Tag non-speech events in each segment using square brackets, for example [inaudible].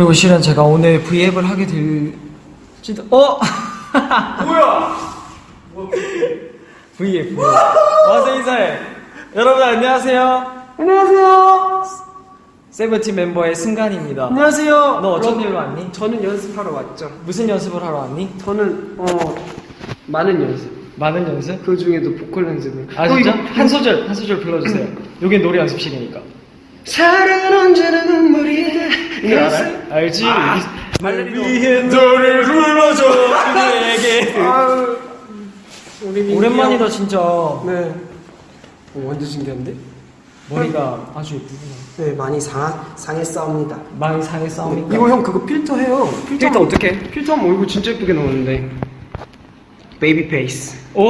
그리고 실은 제가 오늘 V앱을 하게 될지도 어 [laughs] 뭐야? V앱 와서 인사해 여러분 안녕하세요 안녕하세요 세븐틴 멤버의 승관입니다 안녕하세요. 너 어쩐 여러분, 일로 왔니? 저는 연습하러 왔죠. 무슨 연습을 하러 왔니? 저는 어 많은 연습. 많은 연습? 그 중에도 보컬 연습을. 아또 진짜? 한 소절 한 소절 불러주세요 여긴 노래 연습실이니까 사랑은 언제나 눈물이야. 이거 알아요? 알지? 아. 위에 노래를 불러줘 그대에게 우리 민기 오랜만이다 형. 진짜 네. 오, 완전 신기한데? 머리가 아주 예쁘구나 네, 많이 상 상했사옵니다. 많이 상했사오니까 이거 형 그거 필터 해요. 필터 어떻게? 필터 하면 얼굴 진짜 예쁘게 나오는데. 베이비 페이스. 오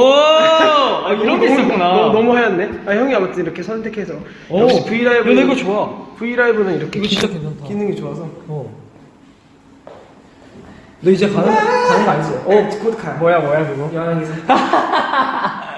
아, 이런 게 있었구나 너무, 너무 하얗네. 아 형이 아무튼 이렇게 선택해서. 오, 역시 V 라이브. 근데 이거 좋아 V 라이브는 이렇게 이거 진짜 기- 괜찮다. 기능이 좋아서. 어. 너 이제 가는 가는 거 아니지? 어, 곧 가요. 뭐야 뭐야 그거? 여왕이서. [laughs]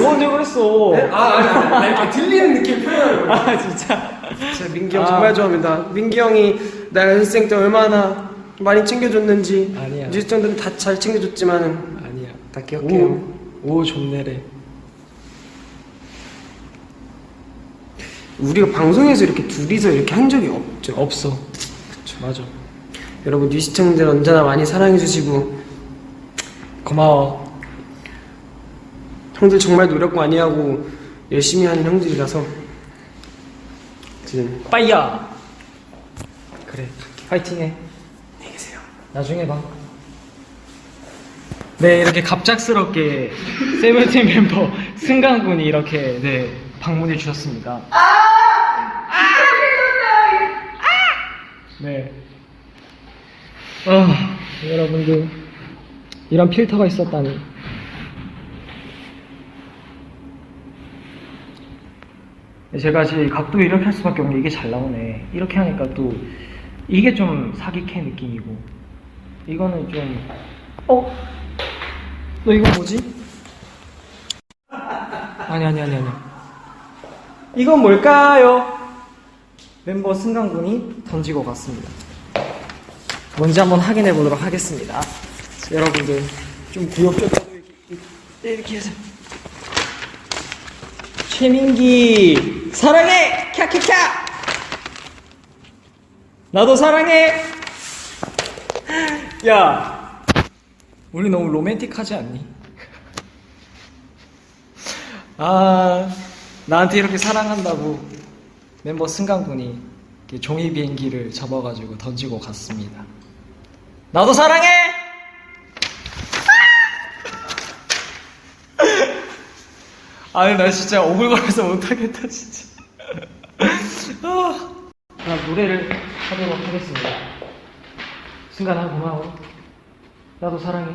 뭐 언제 그랬어? 아, 아니, 아니, 아니, 이렇게 들리는 느낌 표현을. 아 진짜 제가 민기 형 아. 정말 좋아합니다. 민기 형이 나 연습생 때 얼마나 많이 챙겨줬는지. 아니야. 뮤지션들은 다 잘 챙겨줬지만은 아니야 다 기억해요. 오, 오 좋네래 우리가 방송에서 이렇게 둘이서 이렇게 한 적이 없죠. 없어 그쵸 맞아 여러분 뉴시청들 언제나 많이 사랑해주시고 고마워 형들 정말 노력 많이 하고 열심히 하는 형들이라서 지금 빠이야 그래 파이팅해. 나중에 봐. 네, 이렇게 갑작스럽게 [laughs] 세븐틴 멤버 승강 군이 이렇게 네 방문해 주셨습니다. 네. 아, 여러분들 이런 필터가 있었다니. 제가 지금 각도 이렇게 할 수밖에 없는데 이게 잘 나오네. 이렇게 하니까 또 이게 좀 사기캐 느낌이고 이거는 좀 어? 너 이거 뭐지? 아니 아니 아니 아니. 이건 뭘까요? 멤버 승강군이 던지고 갔습니다. 뭔지 한번 확인해 보도록 하겠습니다. 여러분들 좀 구역적으로 이렇게, 이렇게 해서. 최민기 사랑해! 캬캬캬! 나도 사랑해 야 우리 너무 로맨틱하지 않니? 아 나한테 이렇게 사랑한다고 멤버 승강군이 종이 비행기를 접어가지고 던지고 갔습니다. 나도 사랑해! 아니 나 진짜 오글거려서 못하겠다 진짜. 아, 나 노래를 하도록 하겠습니다 승관아 고마워. 나도 사랑해.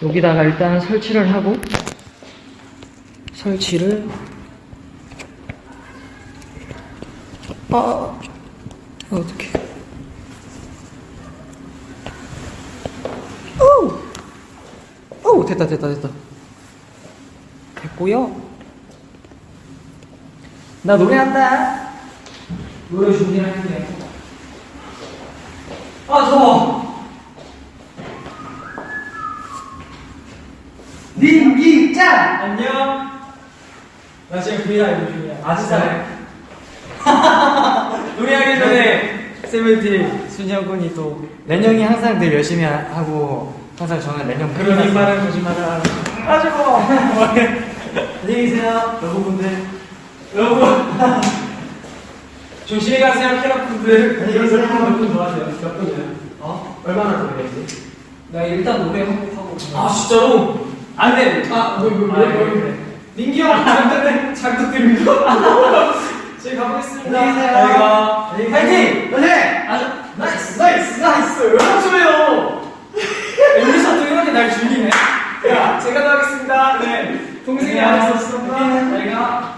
여기다가 일단 설치를 하고 설치를 아 어떡해. 오! 오 됐다 됐다 됐다. 됐고요. 나 노래한다. 노래 준비를 할게요 아 더워 민기짱! 안녕. 나 지금 브이라이브 중이야. 아주 잘해. 노래하기 전에 세븐틴 순혁군이 또 렌형이 항상 늘 열심히 하- 하고 항상 저는 렌형 그러니 말은 거짓말을 하고 아주 고마워. 안녕히 계세요, 여러분들. 여러분. [laughs] 조심히 가세요, 캐럿분들. 안녕히 계세요. 몇분 좋아하세요? 얼마나 노래지? 나 일단 노래 한 곡 하고 아 진짜로? 안돼. 아뭐뭐뭐 아, 아 그래. 민기 형 잠깐 잠깐 드립니다 저희 가보겠습니다. 안녕히 가 파이팅! 파이팅! 아주 나이스. 나이스. 나이스. 왜요? 여기서 또 이렇게 날 죽이네. 야. 제가 더 하겠습니다. 네. 동생이 네, 안 했었어. 우리는 가